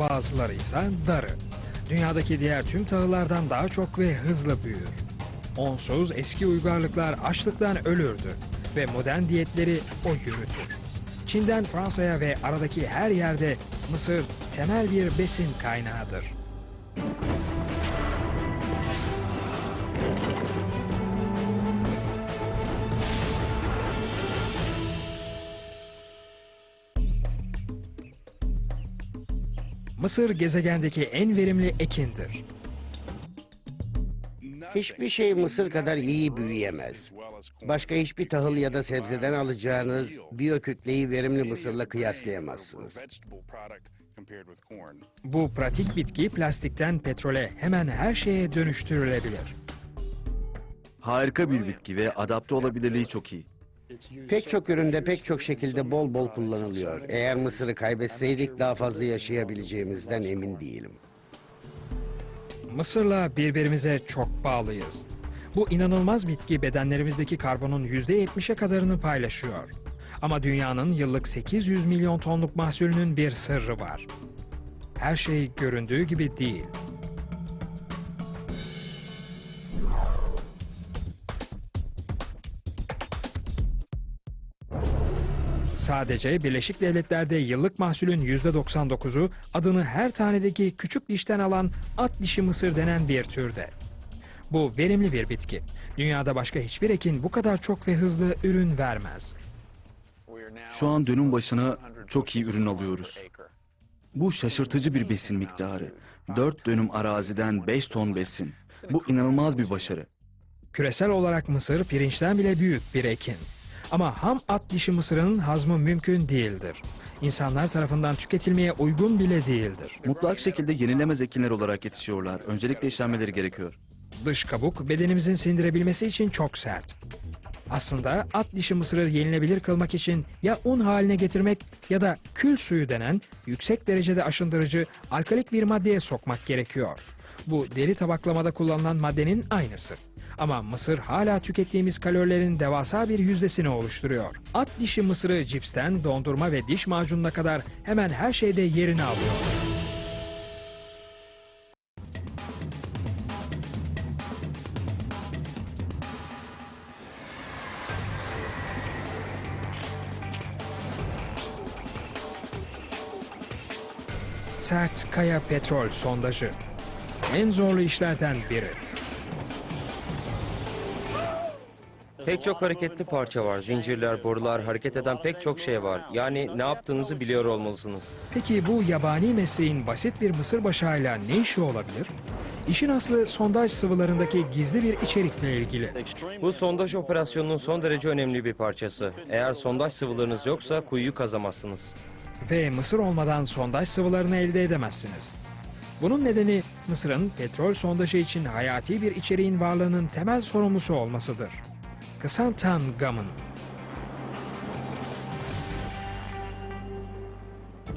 bazıları ise darı. Dünyadaki diğer tüm tahıllardan daha çok ve hızlı büyür. Onsuz eski uygarlıklar açlıktan ölürdü ve modern diyetleri o yürütür. Çin'den Fransa'ya ve aradaki her yerde Mısır temel bir besin kaynağıdır. Mısır gezegendeki en verimli ekindir. Hiçbir şey Mısır kadar iyi büyüyemez. Başka hiçbir tahıl ya da sebzeden alacağınız biyokütleyi verimli Mısır'la kıyaslayamazsınız. Bu pratik bitki plastikten petrole hemen her şeye dönüştürülebilir. Harika bir bitki ve adapte olabilirliği çok iyi. Pek çok üründe pek çok şekilde bol bol kullanılıyor. Eğer Mısır'ı kaybetseydik daha fazla yaşayabileceğimizden emin değilim. Mısır'la birbirimize çok bağlıyız. Bu inanılmaz bitki bedenlerimizdeki karbonun %70'e kadarını paylaşıyor. Ama dünyanın yıllık 800 milyon tonluk mahsulünün bir sırrı var. Her şey göründüğü gibi değil. Sadece Birleşik Devletler'de yıllık mahsulün %99'u adını her tanedeki küçük dişten alan at dişi mısır denen bir türde. Bu verimli bir bitki. Dünyada başka hiçbir ekin bu kadar çok ve hızlı ürün vermez. Şu an dönüm başına çok iyi ürün alıyoruz. Bu şaşırtıcı bir besin miktarı. 4 dönüm araziden 5 ton besin. Bu inanılmaz bir başarı. Küresel olarak mısır pirinçten bile büyük bir ekin. Ama ham at dişi mısırının hazmı mümkün değildir. İnsanlar tarafından tüketilmeye uygun bile değildir. Mutlak şekilde yenilemez ekinler olarak yetişiyorlar. Öncelikle işlenmeleri gerekiyor. Dış kabuk bedenimizin sindirebilmesi için çok sert. Aslında at dişi mısırı yenilebilir kılmak için ya un haline getirmek ya da kül suyu denen yüksek derecede aşındırıcı alkalik bir maddeye sokmak gerekiyor. Bu deri tabaklamada kullanılan maddenin aynısı. Ama mısır hala tükettiğimiz kalorilerin devasa bir yüzdesini oluşturuyor. At dişi mısırı cipsten dondurma ve diş macununa kadar hemen her şeyde yerini alıyor. Sert kaya petrol sondajı. En zorlu işlerden biri. Pek çok hareketli parça var. Zincirler, borular, hareket eden pek çok şey var. Yani ne yaptığınızı biliyor olmalısınız. Peki bu yabani mesleğin basit bir mısır başağıyla ne işi olabilir? İşin aslı sondaj sıvılarındaki gizli bir içerikle ilgili. Bu sondaj operasyonunun son derece önemli bir parçası. Eğer sondaj sıvılarınız yoksa kuyuyu kazamazsınız. Ve mısır olmadan sondaj sıvılarını elde edemezsiniz. Bunun nedeni Mısır'ın petrol sondajı için hayati bir içeriğin varlığının temel sorumlusu olmasıdır. Kısantan gamın.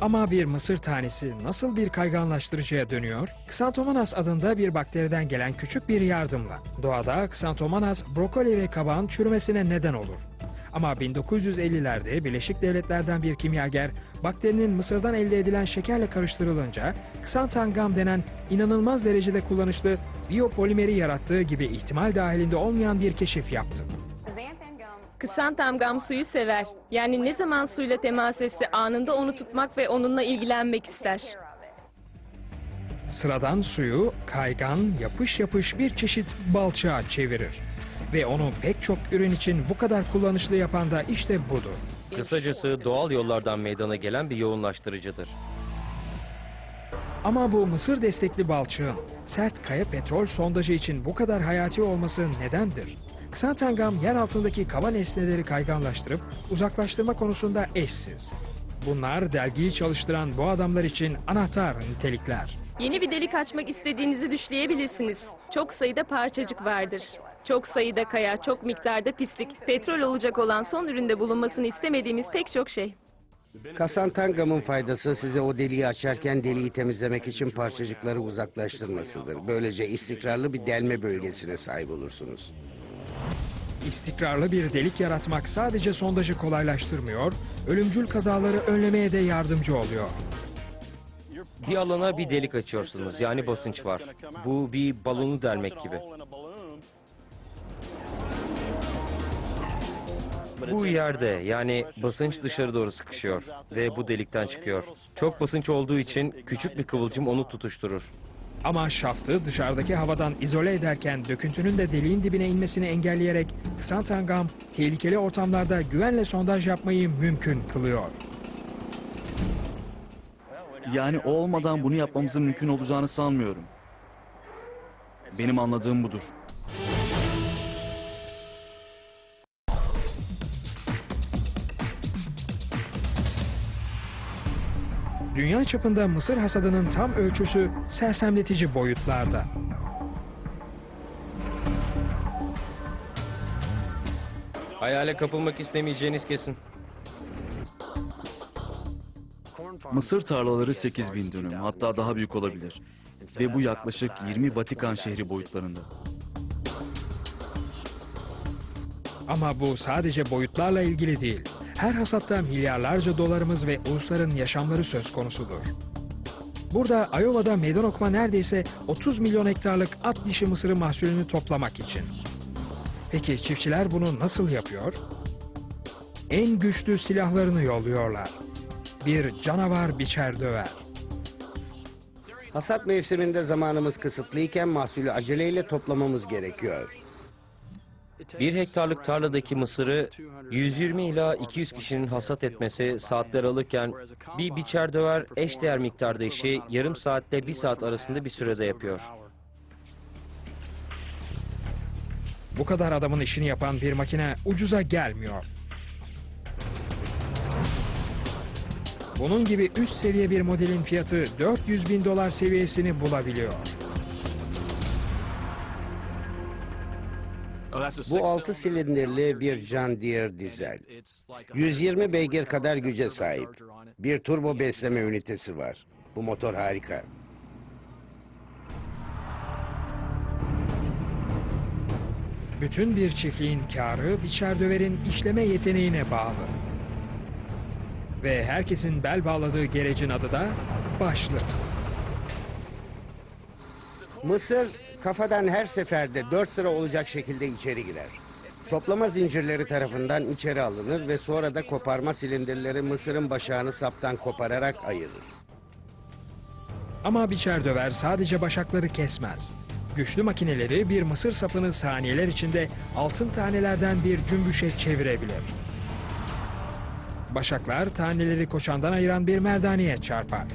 Ama bir mısır tanesi nasıl bir kayganlaştırıcıya dönüyor? Xanthomonas adında bir bakteriden gelen küçük bir yardımla. Doğada Xanthomonas brokoli ve kabağın çürümesine neden olur. Ama 1950'lerde Birleşik Devletler'den bir kimyager bakterinin mısırdan elde edilen şekerle karıştırılınca ksantangam denen inanılmaz derecede kullanışlı biyopolimeri yarattığı gibi ihtimal dahilinde olmayan bir keşif yaptı. Kısantamgam suyu sever. Yani ne zaman suyla temas etse anında onu tutmak ve onunla ilgilenmek ister. Sıradan suyu kaygan, yapış yapış bir çeşit balçığa çevirir. Ve onu pek çok ürün için bu kadar kullanışlı yapan da işte budur. Kısacası doğal yollardan meydana gelen bir yoğunlaştırıcıdır. Ama bu mısır destekli balçığın sert kaya petrol sondajı için bu kadar hayati olması nedendir? Xantangam yer altındaki kaba nesneleri kayganlaştırıp uzaklaştırma konusunda eşsiz. Bunlar dergiyi çalıştıran bu adamlar için anahtar nitelikler. Yeni bir delik açmak istediğinizi düşleyebilirsiniz. Çok sayıda parçacık vardır. Çok sayıda kaya, çok miktarda pislik, petrol olacak olan son üründe bulunmasını istemediğimiz pek çok şey. Kasantangamın faydası size o deliği açarken deliği temizlemek için parçacıkları uzaklaştırmasıdır. Böylece istikrarlı bir delme bölgesine sahip olursunuz. İstikrarlı bir delik yaratmak sadece sondajı kolaylaştırmıyor, ölümcül kazaları önlemeye de yardımcı oluyor. Bir alana bir delik açıyorsunuz yani basınç var. Bu bir balonu delmek gibi. Bu yerde yani basınç dışarı doğru sıkışıyor ve bu delikten çıkıyor. Çok basınç olduğu için küçük bir kıvılcım onu tutuşturur. Ama şaftı dışarıdaki havadan izole ederken döküntünün de deliğin dibine inmesini engelleyerek Xantangam tehlikeli ortamlarda güvenle sondaj yapmayı mümkün kılıyor. Yani olmadan bunu yapmamızın mümkün olacağını sanmıyorum. Benim anladığım budur. Dünya çapında mısır hasadının tam ölçüsü sersemletici boyutlarda. Hayale kapılmak istemeyeceğiniz kesin. Mısır tarlaları 8 bin dönüm hatta daha büyük olabilir. Ve bu yaklaşık 20 Vatikan şehri boyutlarında. Ama bu sadece boyutlarla ilgili değil. Her hasatta milyarlarca dolarımız ve ulusların yaşamları söz konusudur. Burada Iowa'da meydan okuma neredeyse 30 milyon hektarlık at dişi mısırı mahsulünü toplamak için. Peki çiftçiler bunu nasıl yapıyor? En güçlü silahlarını yolluyorlar. Bir canavar biçer döver. Hasat mevsiminde zamanımız kısıtlıyken mahsulü aceleyle toplamamız gerekiyor. Bir hektarlık tarladaki mısırı 120 ila 200 kişinin hasat etmesi saatler alırken bir biçer döver eşdeğer miktarda işi yarım saatle bir saat arasında bir sürede yapıyor. Bu kadar adamın işini yapan bir makine ucuza gelmiyor. Bunun gibi üst seviye bir modelin fiyatı 400 bin dolar seviyesini bulabiliyor. Bu 6 silindirli bir John Deere dizel. 120 beygir kadar güce sahip. Bir turbo besleme ünitesi var. Bu motor harika. Bütün bir çiftliğin karı biçer döverin işleme yeteneğine bağlı. Ve herkesin bel bağladığı gerecin adı da başlık. Mısır kafadan her seferde 4 sıra olacak şekilde içeri girer. Toplama zincirleri tarafından içeri alınır ve sonra da koparma silindirleri mısırın başağını saptan kopararak ayırır. Ama biçer döver sadece başakları kesmez. Güçlü makineleri bir mısır sapını saniyeler içinde altın tanelerden bir cümbüşe çevirebilir. Başaklar taneleri koçandan ayıran bir merdaneye çarpar.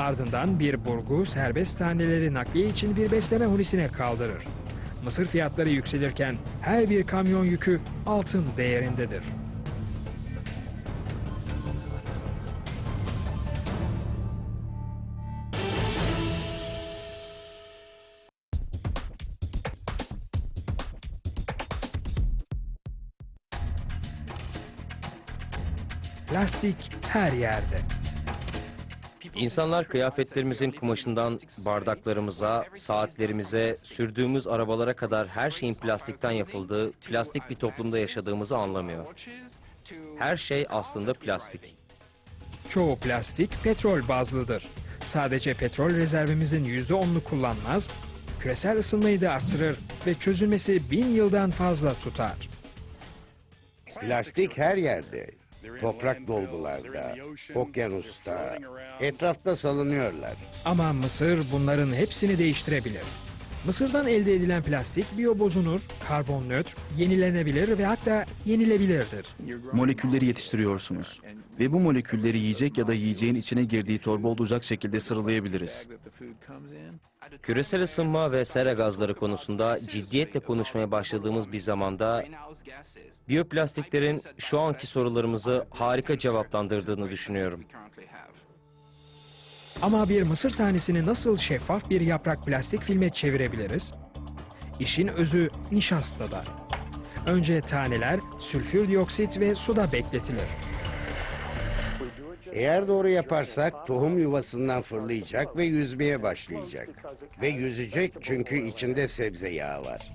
Ardından bir burgu serbest taneleri nakliye için bir besleme hunisine kaldırır. Mısır fiyatları yükselirken her bir kamyon yükü altın değerindedir. Plastik her yerde. İnsanlar kıyafetlerimizin kumaşından bardaklarımıza, saatlerimize, sürdüğümüz arabalara kadar her şeyin plastikten yapıldığı, plastik bir toplumda yaşadığımızı anlamıyor. Her şey aslında plastik. Çoğu plastik petrol bazlıdır. Sadece petrol rezervimizin %10'unu kullanmaz, küresel ısınmayı da artırır ve çözülmesi bin yıldan fazla tutar. Plastik her yerde. Toprak dolgularda, okyanusta, etrafta salınıyorlar. Ama Mısır bunların hepsini değiştirebilir. Mısırdan elde edilen plastik biyobozunur, karbon nötr, yenilenebilir ve hatta yenilebilirdir. Molekülleri yetiştiriyorsunuz. Ve bu molekülleri yiyecek ya da yiyeceğin içine girdiği torba olacak şekilde sıralayabiliriz. Küresel ısınma ve sera gazları konusunda ciddiyetle konuşmaya başladığımız bir zamanda biyoplastiklerin şu anki sorularımızı harika cevaplandırdığını düşünüyorum. Ama bir mısır tanesini nasıl şeffaf bir yaprak plastik filme çevirebiliriz? İşin özü nişastada. Önce taneler sülfür dioksit ve suda bekletilir. Eğer doğru yaparsak tohum yuvasından fırlayacak ve yüzmeye başlayacak. Ve yüzecek çünkü içinde sebze yağı var.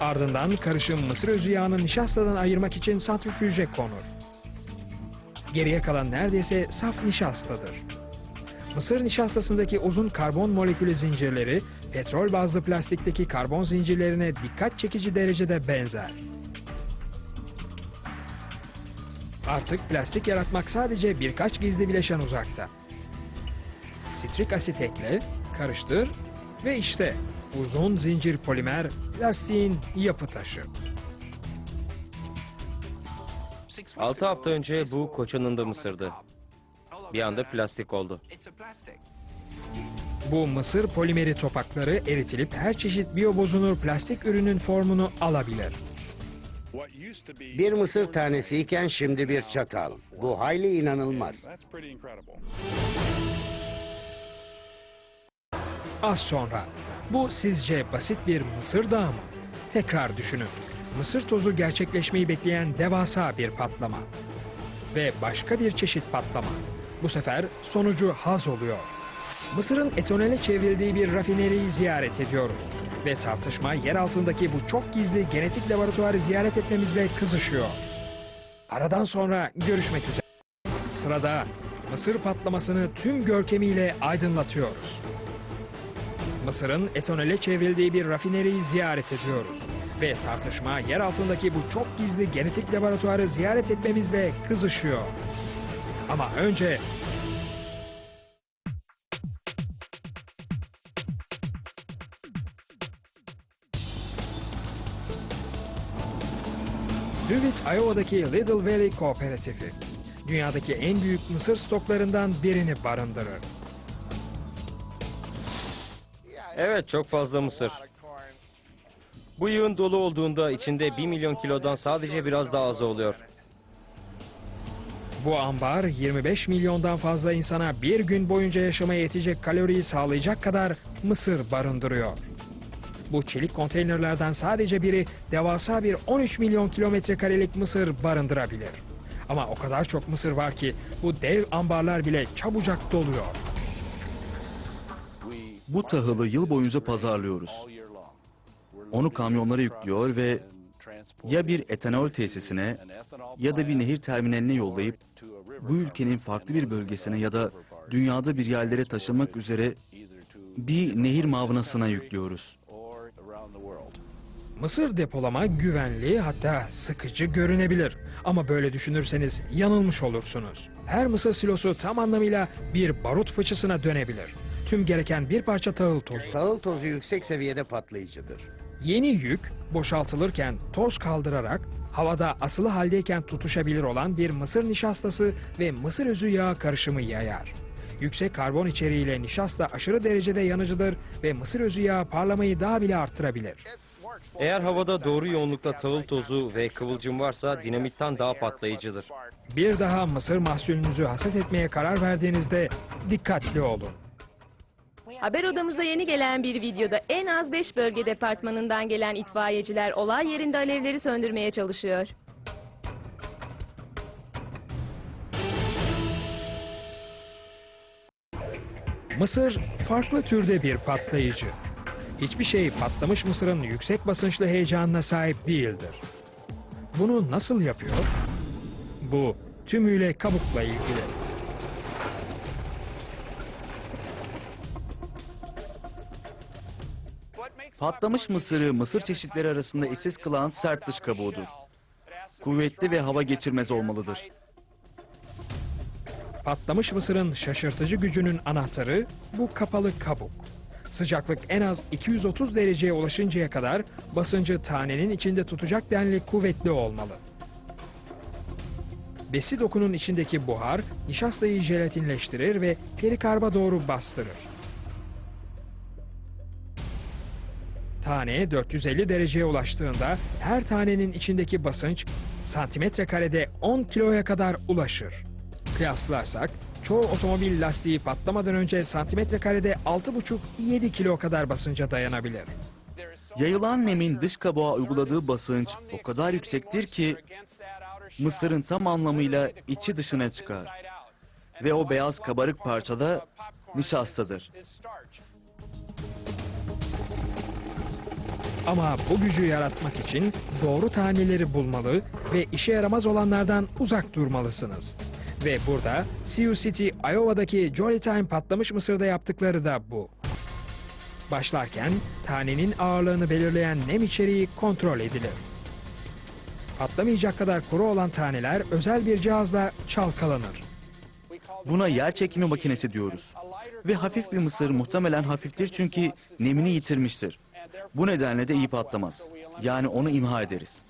Ardından karışım mısır özü yağını nişastadan ayırmak için santrifüje konur. Geriye kalan neredeyse saf nişastadır. Mısır nişastasındaki uzun karbon molekülü zincirleri petrol bazlı plastikteki karbon zincirlerine dikkat çekici derecede benzer. Artık plastik yaratmak sadece birkaç gizli bileşen uzakta. Sitrik asit ekle, karıştır ve işte uzun zincir polimer plastiğin yapı taşı. 6 hafta önce bu koçanında Mısır'dı. Bir anda plastik oldu. Bu mısır polimeri topakları eritilip her çeşit biyobozunur plastik ürünün formunu alabilir. Bir mısır tanesiyken şimdi bir çatal. Bu hayli inanılmaz. Az sonra. Bu sizce basit bir mısır dağı mı? Tekrar düşünün. Mısır tozu gerçekleşmeyi bekleyen devasa bir patlama. Ve başka bir çeşit patlama. Bu sefer sonucu haz oluyor. Mısırın etonele çevrildiği bir rafineriyi ziyaret ediyoruz. Ve tartışma yer altındaki bu çok gizli genetik laboratuvarı ziyaret etmemizle kızışıyor. Aradan sonra görüşmek üzere. Sırada Mısır patlamasını tüm görkemiyle aydınlatıyoruz. Mısır'ın etonele çevrildiği bir rafineriyi ziyaret ediyoruz. Ve tartışma yer altındaki bu çok gizli genetik laboratuvarı ziyaret etmemizle kızışıyor. Ama önce Dewitt, Iowa'daki Little Valley Kooperatifi. Dünyadaki en büyük mısır stoklarından birini barındırır. Evet çok fazla mısır. Bu yığın dolu olduğunda içinde 1 milyon kilodan sadece biraz daha azı oluyor. Bu ambar 25 milyondan fazla insana bir gün boyunca yaşamaya yetecek kaloriyi sağlayacak kadar mısır barındırıyor. Bu çelik konteynerlerden sadece biri devasa bir 13 milyon kilometre karelik mısır barındırabilir. Ama o kadar çok mısır var ki bu dev ambarlar bile çabucak doluyor. Bu tahılı yıl boyunca pazarlıyoruz. Onu kamyonlara yüklüyor ve ya bir etanol tesisine ya da bir nehir terminaline yollayıp bu ülkenin farklı bir bölgesine ya da dünyada bir yerlere taşınmak üzere bir nehir mavnasına yüklüyoruz. Mısır depolama güvenli hatta sıkıcı görünebilir. Ama böyle düşünürseniz yanılmış olursunuz. Her mısır silosu tam anlamıyla bir barut fıçısına dönebilir. Tüm gereken bir parça tahıl tozu. Tahıl tozu yüksek seviyede patlayıcıdır. Yeni yük boşaltılırken toz kaldırarak havada asılı haldeyken tutuşabilir olan bir mısır nişastası ve mısır özü yağı karışımı yayar. Yüksek karbon içeriğiyle nişasta aşırı derecede yanıcıdır ve mısır özü yağı parlamayı daha bile arttırabilir. Eğer havada doğru yoğunlukta tahıl tozu ve kıvılcım varsa dinamitten daha patlayıcıdır. Bir daha mısır mahsulünüzü hasat etmeye karar verdiğinizde dikkatli olun. Haber odamıza yeni gelen bir videoda en az 5 bölge departmanından gelen itfaiyeciler olay yerinde alevleri söndürmeye çalışıyor. Mısır farklı türde bir patlayıcı. Hiçbir şey patlamış mısırın yüksek basınçlı heyecanına sahip değildir. Bunu nasıl yapıyor? Bu tümüyle kabukla ilgili. Patlamış mısırı mısır çeşitleri arasında eşsiz kılan sert dış kabuğudur. Kuvvetli ve hava geçirmez olmalıdır. Patlamış mısırın şaşırtıcı gücünün anahtarı bu kapalı kabuk. Sıcaklık en az 230 dereceye ulaşıncaya kadar basıncı tanenin içinde tutacak denli kuvvetli olmalı. Besi dokunun içindeki buhar nişastayı jelatinleştirir ve perikarba doğru bastırır. Tane 450 dereceye ulaştığında her tanenin içindeki basınç santimetre karede 10 kiloya kadar ulaşır. Kıyaslarsak çoğu otomobil lastiği patlamadan önce santimetre karede 6,5-7 kilo kadar basınca dayanabilir. Yayılan nemin dış kabuğa uyguladığı basınç o kadar yüksektir ki mısırın tam anlamıyla içi dışına çıkar. Ve o beyaz kabarık parçada nişastadır. Ama bu gücü yaratmak için doğru taneleri bulmalı ve işe yaramaz olanlardan uzak durmalısınız. Ve burada Sioux City, Iowa'daki Jolly Time patlamış mısırda yaptıkları da bu. Başlarken tanenin ağırlığını belirleyen nem içeriği kontrol edilir. Patlamayacak kadar kuru olan taneler özel bir cihazla çalkalanır. Buna yer çekimi makinesi diyoruz. Ve hafif bir mısır muhtemelen hafiftir çünkü nemini yitirmiştir. Bu nedenle de iyi patlamaz. Yani onu imha ederiz.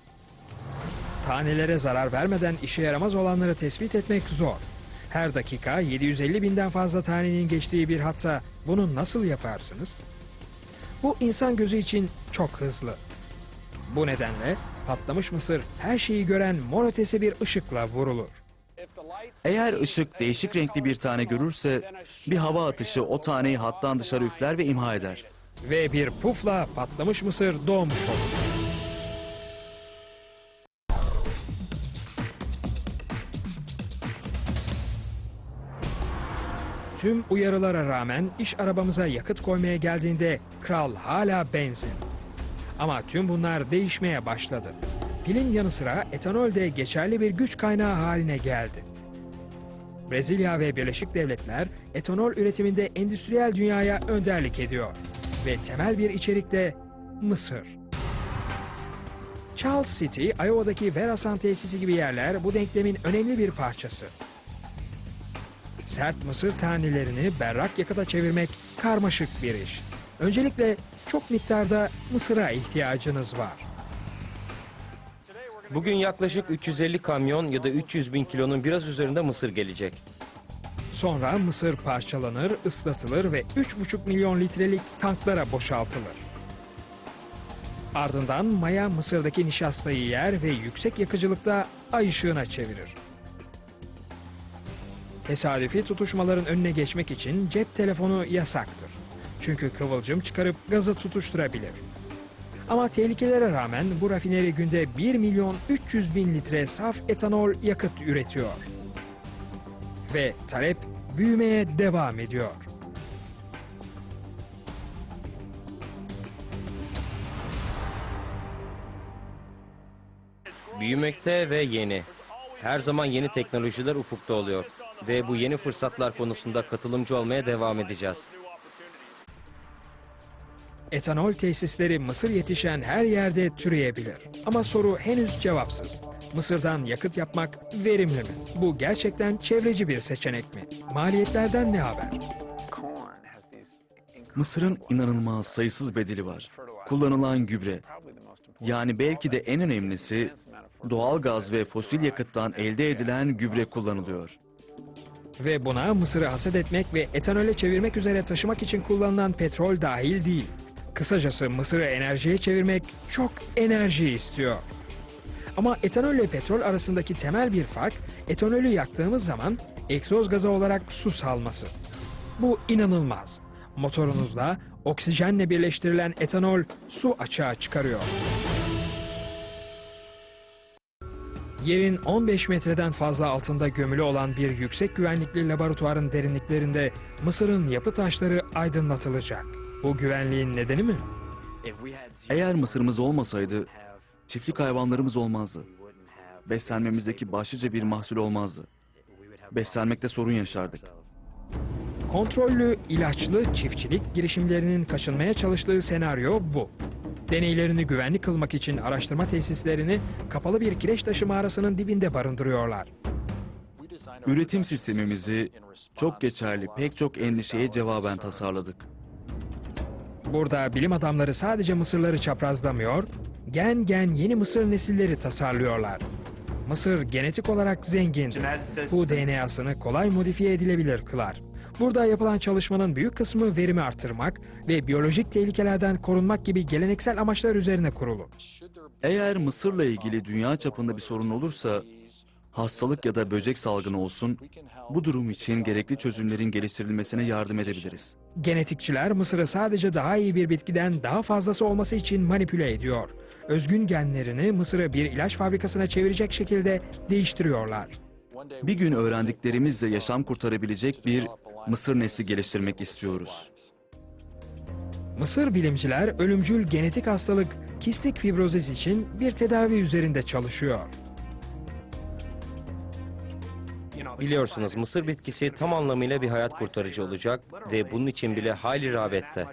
Tanelere zarar vermeden işe yaramaz olanları tespit etmek zor. Her dakika 750 binden fazla tanenin geçtiği bir hatta bunu nasıl yaparsınız? Bu insan gözü için çok hızlı. Bu nedenle patlamış mısır her şeyi gören mor ötesi bir ışıkla vurulur. Eğer ışık değişik renkli bir tane görürse bir hava atışı o taneyi hattan dışarı üfler ve imha eder. Ve bir pufla patlamış mısır doğmuş olur. Tüm uyarılara rağmen iş arabamıza yakıt koymaya geldiğinde kral hala benzin. Ama tüm bunlar değişmeye başladı. Pilin yanı sıra etanol de geçerli bir güç kaynağı haline geldi. Brezilya ve Birleşik Devletler etanol üretiminde endüstriyel dünyaya önderlik ediyor. Ve temel bir içerik de mısır. Charles City, Iowa'daki Verasan tesisi gibi yerler bu denklemin önemli bir parçası. Sert mısır tanelerini berrak yakıta çevirmek karmaşık bir iş. Öncelikle çok miktarda mısıra ihtiyacınız var. Bugün yaklaşık 350 kamyon ya da 300 bin kilonun biraz üzerinde mısır gelecek. Sonra mısır parçalanır, ıslatılır ve 3,5 milyon litrelik tanklara boşaltılır. Ardından maya mısırdaki nişastayı yer ve yüksek yakıcılıkta ay ışığına çevirir. Tesadüfi tutuşmaların önüne geçmek için cep telefonu yasaktır. Çünkü kıvılcım çıkarıp gazı tutuşturabilir. Ama tehlikelere rağmen bu rafineri günde 1 milyon 300 bin litre saf etanol yakıt üretiyor ve talep büyümeye devam ediyor. Büyümekte ve yeni. Her zaman yeni teknolojiler ufukta oluyor. Ve bu yeni fırsatlar konusunda katılımcı olmaya devam edeceğiz. Etanol tesisleri mısır yetişen her yerde türeyebilir. Ama soru henüz cevapsız. Mısırdan yakıt yapmak verimli mi? Bu gerçekten çevreci bir seçenek mi? Maliyetlerden ne haber? Mısırın inanılmaz sayısız bedeli var. Kullanılan gübre. Yani belki de en önemlisi doğal gaz ve fosil yakıttan elde edilen gübre kullanılıyor. Ve buna mısırı haset etmek ve etanole çevirmek üzere taşımak için kullanılan petrol dahil değil. Kısacası mısırı enerjiye çevirmek çok enerji istiyor. Ama etanol ile petrol arasındaki temel bir fark etanolü yaktığımız zaman egzoz gazı olarak su salması. Bu inanılmaz. Motorunuzda oksijenle birleştirilen etanol su açığa çıkarıyor. Yerin 15 metreden fazla altında gömülü olan bir yüksek güvenlikli laboratuvarın derinliklerinde Mısır'ın yapı taşları aydınlatılacak. Bu güvenliğin nedeni mi? Eğer mısırımız olmasaydı çiftlik hayvanlarımız olmazdı. Beslenmemizdeki başlıca bir mahsul olmazdı. Beslenmekte sorun yaşardık. Kontrollü, ilaçlı çiftçilik girişimlerinin kaçınmaya çalıştığı senaryo bu. Deneylerini güvenli kılmak için araştırma tesislerini kapalı bir kireç taşı mağarasının dibinde barındırıyorlar. Üretim sistemimizi çok geçerli pek çok endişeye cevaben tasarladık. Burada bilim adamları sadece mısırları çaprazlamıyor, gen gen yeni mısır nesilleri tasarlıyorlar. Mısır genetik olarak zengindir. Bu DNA'sını kolay modifiye edilebilir kılar. Burada yapılan çalışmanın büyük kısmı verimi artırmak ve biyolojik tehlikelerden korunmak gibi geleneksel amaçlar üzerine kurulu. Eğer Mısır'la ilgili dünya çapında bir sorun olursa, hastalık ya da böcek salgını olsun, bu durum için gerekli çözümlerin geliştirilmesine yardım edebiliriz. Genetikçiler Mısır'ı sadece daha iyi bir bitkiden daha fazlası olması için manipüle ediyor. Özgün genlerini Mısır'ı bir ilaç fabrikasına çevirecek şekilde değiştiriyorlar. Bir gün öğrendiklerimizle yaşam kurtarabilecek bir Mısır nesli geliştirmek istiyoruz. Mısır bilimciler ölümcül genetik hastalık kistik fibrozis için bir tedavi üzerinde çalışıyor. Biliyorsunuz mısır bitkisi tam anlamıyla bir hayat kurtarıcı olacak ve bunun için bile hayli rağbette.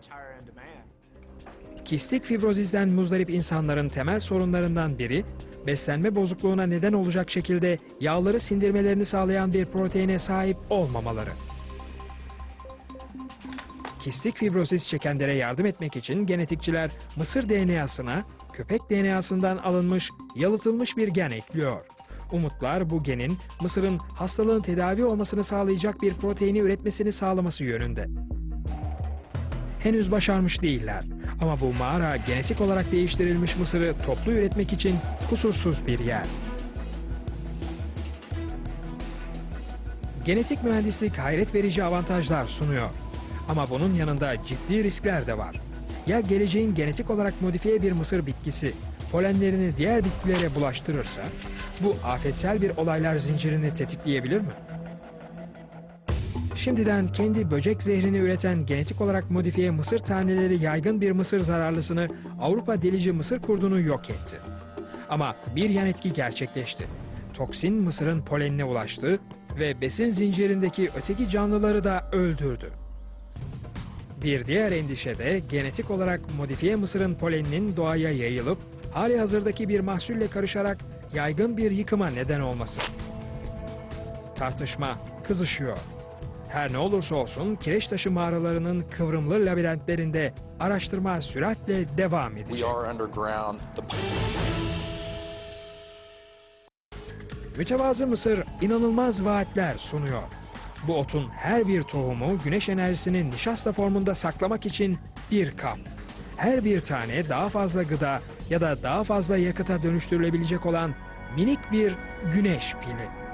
Kistik fibrozizden muzdarip insanların temel sorunlarından biri, beslenme bozukluğuna neden olacak şekilde yağları sindirmelerini sağlayan bir proteine sahip olmamaları. Kistik fibroziz çekenlere yardım etmek için genetikçiler mısır DNA'sına köpek DNA'sından alınmış, yalıtılmış bir gen ekliyor. Umutlar bu genin mısırın hastalığın tedavi olmasını sağlayacak bir proteini üretmesini sağlaması yönünde. Henüz başarmış değiller. Ama bu mağara genetik olarak değiştirilmiş mısırı toplu üretmek için kusursuz bir yer. Genetik mühendislik hayret verici avantajlar sunuyor. Ama bunun yanında ciddi riskler de var. Ya geleceğin genetik olarak modifiye bir mısır bitkisi polenlerini diğer bitkilere bulaştırırsa bu afetsel bir olaylar zincirini tetikleyebilir mi? Şimdiden kendi böcek zehrini üreten genetik olarak modifiye mısır taneleri yaygın bir mısır zararlısını Avrupa delici mısır kurdunu yok etti. Ama bir yan etki gerçekleşti. Toksin mısırın polenine ulaştı ve besin zincirindeki öteki canlıları da öldürdü. Bir diğer endişe de genetik olarak modifiye mısırın poleninin doğaya yayılıp hali hazırdaki bir mahsulle karışarak yaygın bir yıkıma neden olması. Tartışma kızışıyor. Her ne olursa olsun Kireçtaşı mağaralarının kıvrımlı labirentlerinde araştırma süratle devam edecek. Mütevazı Mısır inanılmaz vaatler sunuyor. Bu otun her bir tohumu güneş enerjisini nişasta formunda saklamak için bir kap. Her bir tane daha fazla gıda ya da daha fazla yakıta dönüştürülebilecek olan minik bir güneş pili.